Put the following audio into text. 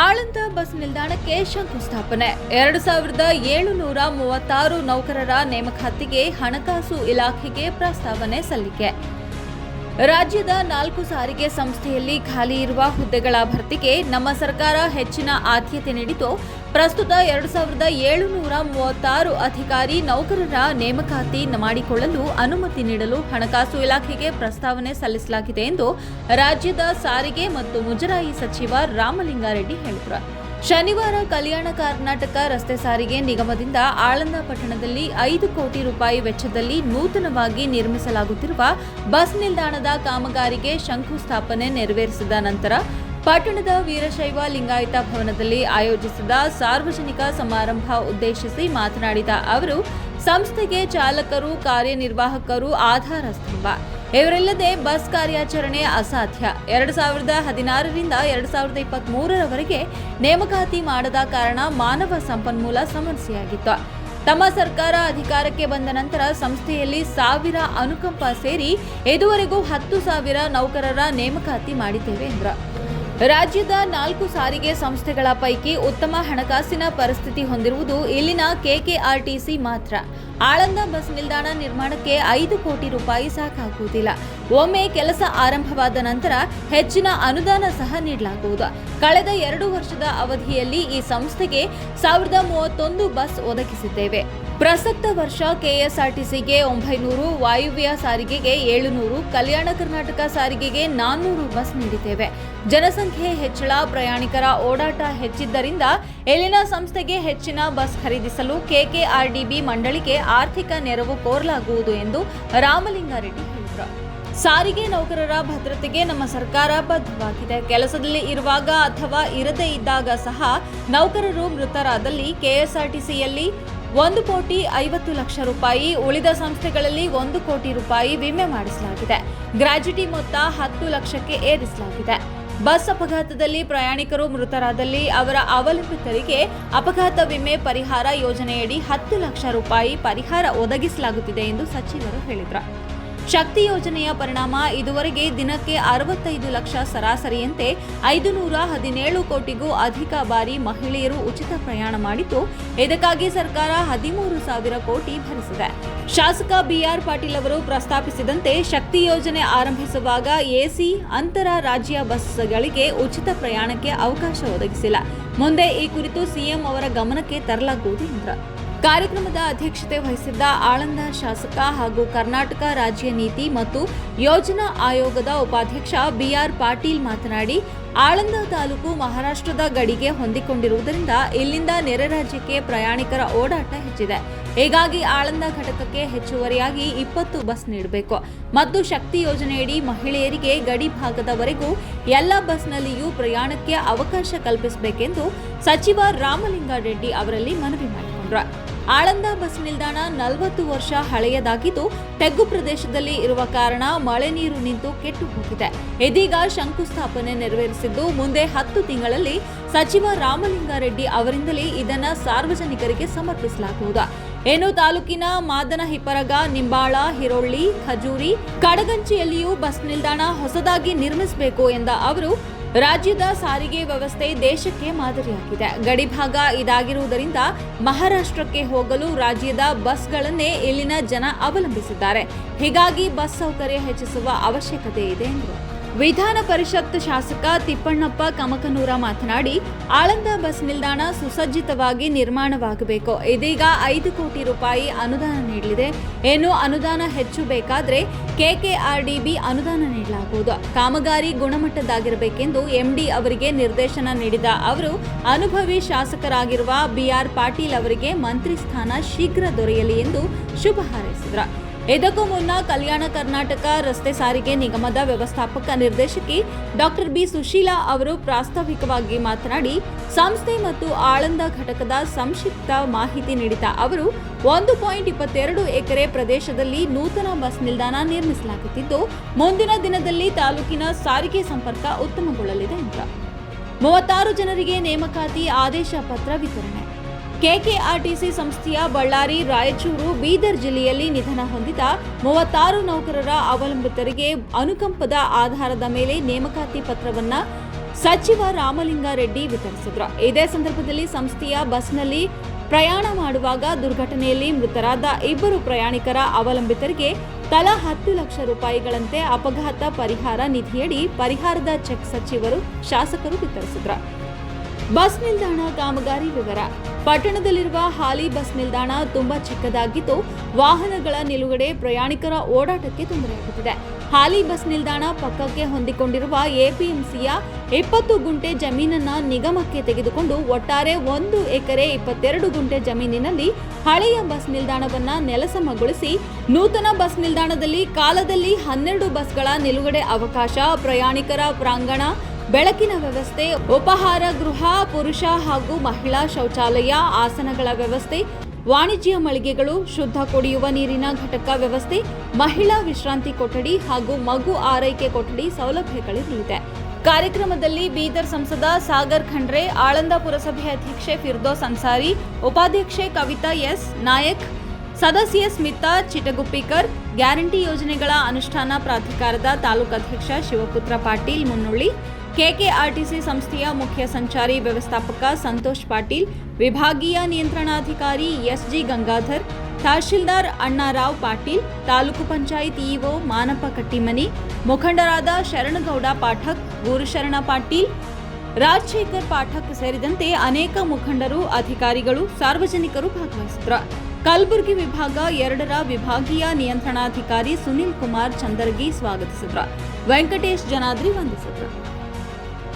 Aland bus ನಿಲ್ದಾಣಕ್ಕೆ ಶಂಕುಸ್ಥಾಪನೆ. ಎರಡು ಸಾವಿರದ ಏಳುನೂರ ಮೂವತ್ತಾರು ನೌಕರರ ನೇಮಕಾತಿಗೆ ಹಣಕಾಸು ಇಲಾಖೆಗೆ ಪ್ರಸ್ತಾವನೆ ಸಲ್ಲಿಕೆ. ರಾಜ್ಯದ ನಾಲ್ಕು ಸಾರಿಗೆ ಸಂಸ್ಥೆಯಲ್ಲಿ ಖಾಲಿ ಇರುವ ಹುದ್ದೆಗಳ ಭರ್ತಿಗೆ ನಮ್ಮ ಸರ್ಕಾರ ಹೆಚ್ಚಿನ ಆದ್ಯತೆ ನೀಡಿತು. ಪ್ರಸ್ತುತ ಎರಡು ಸಾವಿರದ ಏಳುನೂರ ಮೂವತ್ತಾರು ಅಧಿಕಾರಿ ನೌಕರರ ನೇಮಕಾತಿ ಮಾಡಿಕೊಳ್ಳಲು ಅನುಮತಿ ನೀಡಲು ಹಣಕಾಸು ಇಲಾಖೆಗೆ ಪ್ರಸ್ತಾವನೆ ಸಲ್ಲಿಸಲಾಗಿದೆ ಎಂದು ರಾಜ್ಯದ ಸಾರಿಗೆ ಮತ್ತು ಮುಜರಾಯಿ ಸಚಿವ ರಾಮಲಿಂಗಾರೆಡ್ಡಿ ಹೇಳಿದರು ಶನಿವಾರ ಕಲ್ಯಾಣ ಕರ್ನಾಟಕ ರಸ್ತೆ ಸಾರಿಗೆ ನಿಗಮದಿಂದ ಆಳಂದ ಪಟ್ಟಣದಲ್ಲಿ ಐದು ಕೋಟಿ ರೂಪಾಯಿ ವೆಚ್ಚದಲ್ಲಿ ನೂತನವಾಗಿ ನಿರ್ಮಿಸಲಾಗುತ್ತಿರುವ ಬಸ್ ನಿಲ್ದಾಣದ ಕಾಮಗಾರಿಗೆ ಶಂಕುಸ್ಥಾಪನೆ ನೆರವೇರಿಸಿದ ನಂತರ ಪಟ್ಟಣದ ವೀರಶೈವ ಲಿಂಗಾಯತ ಭವನದಲ್ಲಿ ಆಯೋಜಿಸಿದ ಸಾರ್ವಜನಿಕ ಸಮಾರಂಭ ಉದ್ದೇಶಿಸಿ ಮಾತನಾಡಿದ ಅವರು, ಸಂಸ್ಥೆಗೆ ಚಾಲಕರು, ಕಾರ್ಯನಿರ್ವಾಹಕರು ಆಧಾರ ಸ್ತಂಭ ಇವರಿಲ್ಲದೆ ಬಸ್ ಕಾರ್ಯಾಚರಣೆ ಅಸಾಧ್ಯ. ಎರಡು ಸಾವಿರದ ಹದಿನಾರರಿಂದ ಎರಡು ಸಾವಿರದ ಇಪ್ಪತ್ತ್ ಮೂರರವರೆಗೆ ನೇಮಕಾತಿ ಮಾಡದ ಕಾರಣ ಮಾನವ ಸಂಪನ್ಮೂಲ ಸಮಸ್ಯೆಯಾಗಿತ್ತು. ತಮ್ಮ ಸರ್ಕಾರ ಅಧಿಕಾರಕ್ಕೆ ಬಂದ ನಂತರ ಸಂಸ್ಥೆಯಲ್ಲಿ ಸಾವಿರ ಅನುಕಂಪ ಸೇರಿ ಇದುವರೆಗೂ ಹತ್ತು ಸಾವಿರ ನೌಕರರ ನೇಮಕಾತಿ ಮಾಡಿದ್ದೇವೆ ಎಂದರು. ರಾಜ್ಯದ ನಾಲ್ಕು ಸಾರಿಗೆ ಸಂಸ್ಥೆಗಳ ಪೈಕಿ ಉತ್ತಮ ಹಣಕಾಸಿನ ಪರಿಸ್ಥಿತಿ ಹೊಂದಿರುವುದು ಇಲ್ಲಿನ ಕೆಕೆಆರ್ಟಿಸಿ ಮಾತ್ರ. ಆಳಂದ ಬಸ್ ನಿಲ್ದಾಣ ನಿರ್ಮಾಣಕ್ಕೆ ಐದು ಕೋಟಿ ರೂಪಾಯಿ ಸಾಕಾಗುವುದಿಲ್ಲ. ಒಮ್ಮೆ ಕೆಲಸ ಆರಂಭವಾದ ನಂತರ ಹೆಚ್ಚಿನ ಅನುದಾನ ಸಹ ನೀಡಲಾಗುವುದು. ಕಳೆದ ಎರಡು ವರ್ಷದ ಅವಧಿಯಲ್ಲಿ ಈ ಸಂಸ್ಥೆಗೆ ಸಾವಿರದ ಮೂವತ್ತೊಂದು ಬಸ್ ಒದಗಿಸಿದ್ದೇವೆ. ಪ್ರಸಕ್ತ ವರ್ಷ ಕೆಎಸ್ಆರ್ಟಿಸಿಗೆ ಒಂಬೈನೂರು, ವಾಯುವ್ಯ ಸಾರಿಗೆಗೆ ಏಳುನೂರು, ಕಲ್ಯಾಣ ಕರ್ನಾಟಕ ಸಾರಿಗೆಗೆ ನಾನ್ನೂರು ಬಸ್ ನೀಡಿದ್ದೇವೆ. ಜನಸಂಖ್ಯೆ ಹೆಚ್ಚಳ, ಪ್ರಯಾಣಿಕರ ಓಡಾಟ ಹೆಚ್ಚಿದ್ದರಿಂದ ಇಲ್ಲಿನ ಸಂಸ್ಥೆಗೆ ಹೆಚ್ಚಿನ ಬಸ್ ಖರೀದಿಸಲು ಕೆಕೆಆರ್ಡಿಬಿ ಮಂಡಳಿಗೆ ಆರ್ಥಿಕ ನೆರವು ಕೋರಲಾಗುವುದು ಎಂದು ರಾಮಲಿಂಗಾರೆಡ್ಡಿ ಹೇಳಿದರು. ಸಾರಿಗೆ ನೌಕರರ ಭದ್ರತೆಗೆ ನಮ್ಮ ಸರ್ಕಾರ ಬದ್ಧವಾಗಿದೆ. ಕೆಲಸದಲ್ಲಿ ಇರುವಾಗ ಅಥವಾ ಇರದೇ ಇದ್ದಾಗ ಸಹ ನೌಕರರು ಮೃತರಾದಲ್ಲಿ ಕೆಎಸ್ಆರ್ಟಿಸಿಯಲ್ಲಿ ಒಂದು ಕೋಟಿ ಐವತ್ತು ಲಕ್ಷ ರೂಪಾಯಿ ಉಳಿದ ಸಂಸ್ಥೆಗಳಲ್ಲಿ ಒಂದು ಕೋಟಿ ರೂಪಾಯಿ ವಿಮೆ ಮಾಡಿಸಲಾಗಿದೆ. ಗ್ರಾಜ್ಯುಟಿ ಮೊತ್ತ ಹತ್ತು ಲಕ್ಷಕ್ಕೆ ಏರಿಸಲಾಗಿದೆ. ಬಸ್ ಅಪಘಾತದಲ್ಲಿ ಪ್ರಯಾಣಿಕರು ಮೃತರಾದಲ್ಲಿ ಅವರ ಅವಲಂಬಿತರಿಗೆ ಅಪಘಾತ ವಿಮೆ ಪರಿಹಾರ ಯೋಜನೆಯಡಿ ಹತ್ತು ಲಕ್ಷ ರೂಪಾಯಿ ಪರಿಹಾರ ಒದಗಿಸಲಾಗುತ್ತಿದೆ ಎಂದು ಸಚಿವರು ಹೇಳಿದರು. ಶಕ್ತಿ ಯೋಜನೆಯ ಪರಿಣಾಮ ಇದುವರೆಗೆ ದಿನಕ್ಕೆ ಅರವತ್ತೈದು ಲಕ್ಷ ಸರಾಸರಿಯಂತೆ ಐದು ನೂರ ಹದಿನೇಳು ಕೋಟಿಗೂ ಅಧಿಕ ಬಾರಿ ಮಹಿಳೆಯರು ಉಚಿತ ಪ್ರಯಾಣ ಮಾಡಿದ್ದು, ಇದಕ್ಕಾಗಿ ಸರ್ಕಾರ ಹದಿಮೂರು ಸಾವಿರ ಕೋಟಿ ಭರಿಸಿದೆ. ಶಾಸಕ ಬಿಆರ್ ಪಾಟೀಲ್ ಅವರು ಪ್ರಸ್ತಾಪಿಸಿದಂತೆ ಶಕ್ತಿ ಯೋಜನೆ ಆರಂಭಿಸುವಾಗ ಎಸಿ, ಅಂತರ ರಾಜ್ಯ ಬಸ್ಗಳಿಗೆ ಉಚಿತ ಪ್ರಯಾಣಕ್ಕೆ ಅವಕಾಶ ಒದಗಿಸಿಲ್ಲ. ಮುಂದೆ ಈ ಕುರಿತು ಸಿಎಂ ಅವರ ಗಮನಕ್ಕೆ ತರಲಾಗುವುದು ಎಂದರು. ಕಾರ್ಯಕ್ರಮದ ಅಧ್ಯಕ್ಷತೆ ವಹಿಸಿದ್ದ ಆಳಂದ ಶಾಸಕ ಹಾಗೂ ಕರ್ನಾಟಕ ರಾಜ್ಯ ನೀತಿ ಮತ್ತು ಯೋಜನಾ ಆಯೋಗದ ಉಪಾಧ್ಯಕ್ಷ ಬಿಆರ್ ಪಾಟೀಲ್ ಮಾತನಾಡಿ, ಆಳಂದ ತಾಲೂಕು ಮಹಾರಾಷ್ಟ್ರದ ಗಡಿಗೆ ಹೊಂದಿಕೊಂಡಿರುವುದರಿಂದ ಇಲ್ಲಿಂದ ನೆರೆ ರಾಜ್ಯಕ್ಕೆ ಪ್ರಯಾಣಿಕರ ಓಡಾಟ ಹೆಚ್ಚಿದೆ. ಹೀಗಾಗಿ ಆಳಂದ ಘಟಕಕ್ಕೆ ಹೆಚ್ಚುವರಿಯಾಗಿ ಇಪ್ಪತ್ತು ಬಸ್ ನೀಡಬೇಕು. ಮತ್ತು ಶಕ್ತಿ ಯೋಜನೆಯಡಿ ಮಹಿಳೆಯರಿಗೆ ಗಡಿ ಭಾಗದವರೆಗೂ ಎಲ್ಲ ಬಸ್ನಲ್ಲಿಯೂ ಪ್ರಯಾಣಕ್ಕೆ ಅವಕಾಶ ಕಲ್ಪಿಸಬೇಕೆಂದು ಸಚಿವ ರಾಮಲಿಂಗಾರೆಡ್ಡಿ ಅವರಲ್ಲಿ ಮನವಿ ಮಾಡಿಕೊಂಡ್ರು. ಆಳಂದ ಬಸ್ ನಿಲ್ದಾಣ ನಲವತ್ತು ವರ್ಷ ಹಳೆಯದಾಗಿದ್ದು ತೆಗ್ಗು ಪ್ರದೇಶದಲ್ಲಿ ಇರುವ ಕಾರಣ ಮಳೆ ನೀರು ನಿಂತು ಕೆಟ್ಟು ಹೋಗಿದೆ. ಇದೀಗ ಶಂಕುಸ್ಥಾಪನೆ ನೆರವೇರಿಸಿದ್ದು ಮುಂದೆ ಹತ್ತು ತಿಂಗಳಲ್ಲಿ ಸಚಿವ ರಾಮಲಿಂಗಾರೆಡ್ಡಿ ಅವರಿಂದಲೇ ಇದನ್ನ ಸಾರ್ವಜನಿಕರಿಗೆ ಸಮರ್ಪಿಸಲಾಗುವುದು. ಏನು ತಾಲೂಕಿನ ಮಾದನ ಹಿಪ್ಪರಗ ನಿಂಬಾಳ, ಹಿರೋಳ್ಳಿ, ಖಜೂರಿ, ಕಡಗಂಚಿಯಲ್ಲಿಯೂ ಬಸ್ ನಿಲ್ದಾಣ ಹೊಸದಾಗಿ ನಿರ್ಮಿಸಬೇಕು ಎಂದ ಅವರು ರಾಜ್ಯದ ಸಾರಿಗೆ ವ್ಯವಸ್ಥೆ ದೇಶಕ್ಕೆ ಮಾದರಿಯಾಗಿದೆ. ಗಡಿಭಾಗ ಇದಾಗಿರುವುದರಿಂದ ಮಹಾರಾಷ್ಟ್ರಕ್ಕೆ ಹೋಗಲು ರಾಜ್ಯದ ಬಸ್ಗಳನ್ನೇ ಇಲ್ಲಿನ ಜನ ಅವಲಂಬಿಸಿದ್ದಾರೆ. ಹೀಗಾಗಿ ಬಸ್ ಸೌಕರ್ಯ ಹೆಚ್ಚಿಸುವ ಅವಶ್ಯಕತೆ ಇದೆ ಎಂದರು. ವಿಧಾನ ಪರಿಷತ್ ಶಾಸಕ ತಿಪ್ಪಣ್ಣಪ್ಪ ಕಮಕನೂರ ಮಾತನಾಡಿ, ಆಳಂದ ಬಸ್ ನಿಲ್ದಾಣ ಸುಸಜ್ಜಿತವಾಗಿ ನಿರ್ಮಾಣವಾಗಬೇಕು. ಇದೀಗ ಐದು ಕೋಟಿ ರೂಪಾಯಿ ಅನುದಾನ ನೀಡಲಿದೆ. ಏನು ಅನುದಾನ ಹೆಚ್ಚು ಬೇಕಾದರೆ ಕೆಕೆಆರ್ಡಿಬಿ ಅನುದಾನ ನೀಡಲಾಗುವುದು. ಕಾಮಗಾರಿ ಗುಣಮಟ್ಟದಾಗಿರಬೇಕೆಂದು ಎಂಡಿ ಅವರಿಗೆ ನಿರ್ದೇಶನ ನೀಡಿದ ಅವರು, ಅನುಭವಿ ಶಾಸಕರಾಗಿರುವ ಬಿಆರ್ ಪಾಟೀಲ್ ಅವರಿಗೆ ಮಂತ್ರಿ ಸ್ಥಾನ ಶೀಘ್ರ ದೊರೆಯಲಿ ಎಂದು ಶುಭ ಹಾರೈಸಿದರು. ಇದಕ್ಕೂ ಮುನ್ನ ಕಲ್ಯಾಣ ಕರ್ನಾಟಕ ರಸ್ತೆ ಸಾರಿಗೆ ನಿಗಮದ ವ್ಯವಸ್ಥಾಪಕ ನಿರ್ದೇಶಕಿ ಡಾಕ್ಟರ್ ಬಿ ಸುಶೀಲಾ ಅವರು ಪ್ರಾಸ್ತಾವಿಕವಾಗಿ ಮಾತನಾಡಿ, ಸಂಸ್ಥೆ ಮತ್ತು ಆಳಂದ ಘಟಕದ ಸಂಕ್ಷಿಪ್ತ ಮಾಹಿತಿ ನೀಡಿದ ಅವರು, ಒಂದು ಪಾಯಿಂಟ್ ಇಪ್ಪತ್ತೆರಡು ಎಕರೆ ಪ್ರದೇಶದಲ್ಲಿ ನೂತನ ಬಸ್ ನಿಲ್ದಾಣ ನಿರ್ಮಿಸಲಾಗುತ್ತಿದ್ದು, ಮುಂದಿನ ದಿನದಲ್ಲಿ ತಾಲೂಕಿನ ಸಾರಿಗೆ ಸಂಪರ್ಕ ಉತ್ತಮಗೊಳ್ಳಲಿದೆ ಎಂದ ಮೂವತ್ತಾರು ಜನರಿಗೆ ನೇಮಕಾತಿ ಆದೇಶ ಪತ್ರ ವಿತರಣೆ ಕೆಕೆಆರ್ಟಿಸಿ ಸಂಸ್ಥೆಯ ಬಳ್ಳಾರಿ, ರಾಯಚೂರು, ಬೀದರ್ ಜಿಲ್ಲೆಯಲ್ಲಿ ನಿಧನ ಹೊಂದಿದ ಮೂವತ್ತಾರು ನೌಕರರ ಅವಲಂಬಿತರಿಗೆ ಅನುಕಂಪದ ಆಧಾರದ ಮೇಲೆ ನೇಮಕಾತಿ ಪತ್ರವನ್ನು ಸಚಿವ ರಾಮಲಿಂಗಾರೆಡ್ಡಿ ವಿತರಿಸಿದ್ರು. ಇದೇ ಸಂದರ್ಭದಲ್ಲಿ ಸಂಸ್ಥೆಯ ಬಸ್ನಲ್ಲಿ ಪ್ರಯಾಣ ಮಾಡುವಾಗ ದುರ್ಘಟನೆಯಲ್ಲಿ ಮೃತರಾದ ಇಬ್ಬರು ಪ್ರಯಾಣಿಕರ ಅವಲಂಬಿತರಿಗೆ ತಲಾ ಹತ್ತು ಲಕ್ಷ ರೂಪಾಯಿಗಳಂತೆ ಅಪಘಾತ ಪರಿಹಾರ ನಿಧಿಯಡಿ ಪರಿಹಾರದ ಚೆಕ್ ಸಚಿವರು ಶಾಸಕರು ವಿತರಿಸಿದ್ರು. ಬಸ್ ನಿಲ್ದಾಣ ಕಾಮಗಾರಿ ವಿವರ. ಪಟ್ಟಣದಲ್ಲಿರುವ ಹಾಲಿ ಬಸ್ ನಿಲ್ದಾಣ ತುಂಬಾ ಚಿಕ್ಕದಾಗಿದ್ದು, ವಾಹನಗಳ ನಿಲುಗಡೆ ಪ್ರಯಾಣಿಕರ ಓಡಾಟಕ್ಕೆ ತೊಂದರೆಯಾಗುತ್ತಿದೆ. ಹಾಲಿ ಬಸ್ ನಿಲ್ದಾಣ ಪಕ್ಕಕ್ಕೆ ಹೊಂದಿಕೊಂಡಿರುವ ಎಪಿಎಂಸಿಯ ಇಪ್ಪತ್ತು ಗುಂಟೆ ಜಮೀನನ್ನ ನಿಗಮಕ್ಕೆ ತೆಗೆದುಕೊಂಡು ಒಟ್ಟಾರೆ ಒಂದು ಎಕರೆ ಇಪ್ಪತ್ತೆರಡು ಗುಂಟೆ ಜಮೀನಿನಲ್ಲಿ ಹಳೆಯ ಬಸ್ ನಿಲ್ದಾಣವನ್ನ ನೆಲಸಮಗೊಳಿಸಿ, ನೂತನ ಬಸ್ ನಿಲ್ದಾಣದಲ್ಲಿ ಕಾಲದಲ್ಲಿ ಹನ್ನೆರಡು ಬಸ್ಗಳ ನಿಲುಗಡೆ ಅವಕಾಶ, ಪ್ರಯಾಣಿಕರ ಪ್ರಾಂಗಣ ಬೆಳಕಿನ ವ್ಯವಸ್ಥೆ, ಉಪಹಾರ ಗೃಹ, ಪುರುಷ ಹಾಗೂ ಮಹಿಳಾ ಶೌಚಾಲಯ, ಆಸನಗಳ ವ್ಯವಸ್ಥೆ, ವಾಣಿಜ್ಯ ಮಳಿಗೆಗಳು, ಶುದ್ಧ ಕುಡಿಯುವ ನೀರಿನ ಘಟಕ ವ್ಯವಸ್ಥೆ, ಮಹಿಳಾ ವಿಶ್ರಾಂತಿ ಕೊಠಡಿ ಹಾಗೂ ಮಗು ಆರೈಕೆ ಕೊಠಡಿ ಸೌಲಭ್ಯಗಳಿರಲಿದೆ. ಕಾರ್ಯಕ್ರಮದಲ್ಲಿ ಬೀದರ್ ಸಂಸದ ಸಾಗರ್ ಖಂಡ್ರೆ, ಆಳಂದ ಪುರಸಭೆ ಅಧ್ಯಕ್ಷೆ ಫಿರ್ದೋಸ್ ಅನ್ಸಾರಿ, ಉಪಾಧ್ಯಕ್ಷೆ ಕವಿತಾ ಎಸ್ ನಾಯಕ್, ಸದಸ್ಯ ಸ್ಮಿತಾ ಚಿಟಗುಪ್ಪಿಕರ್, ಗ್ಯಾರಂಟಿ ಯೋಜನೆಗಳ ಅನುಷ್ಠಾನ ಪ್ರಾಧಿಕಾರದ ತಾಲೂಕು ಅಧ್ಯಕ್ಷ ಶಿವಪುತ್ರ ಪಾಟೀಲ್ ಮುನ್ನುಳ್ಳಿ ಕೆಕೆಆರ್ಟಿಸಿ ಸಂಸ್ಥೆಯ ಮುಖ್ಯ ಸಂಚಾರಿ ವ್ಯವಸ್ಥಾಪಕ ಸಂತೋಷ್ ಪಾಟೀಲ್, ವಿಭಾಗೀಯ ನಿಯಂತ್ರಣಾಧಿಕಾರಿ ಎಸ್ಜಿ ಗಂಗಾಧರ್, ತಹಶೀಲ್ದಾರ್ ಅಣ್ಣಾರಾವ್ ಪಾಟೀಲ್, ತಾಲೂಕು ಪಂಚಾಯತ್ ಇಒ ಮಾನಪ್ಪ ಕಟ್ಟಿಮನಿ, ಮುಖಂಡರಾದ ಶರಣಗೌಡ ಪಾಠಕ್, ಗುರುಶರಣ ಪಾಟೀಲ್, ರಾಜಶೇಖರ್ ಪಾಠಕ್ ಸೇರಿದಂತೆ ಅನೇಕ ಮುಖಂಡರು, ಅಧಿಕಾರಿಗಳು, ಸಾರ್ವಜನಿಕರು ಭಾಗವಹಿಸಿದರು ಕಲಬುರಗಿ ವಿಭಾಗ ಎರಡರ ವಿಭಾಗೀಯ ನಿಯಂತ್ರಣಾಧಿಕಾರಿ ಸುನಿಲ್ ಕುಮಾರ್ ಚಂದರ್ಗಿ ಸ್ವಾಗತಿಸಿದ್ರು ವೆಂಕಟೇಶ್ ಜನಾದ್ರಿ ವಂದಿಸಿದ್ರು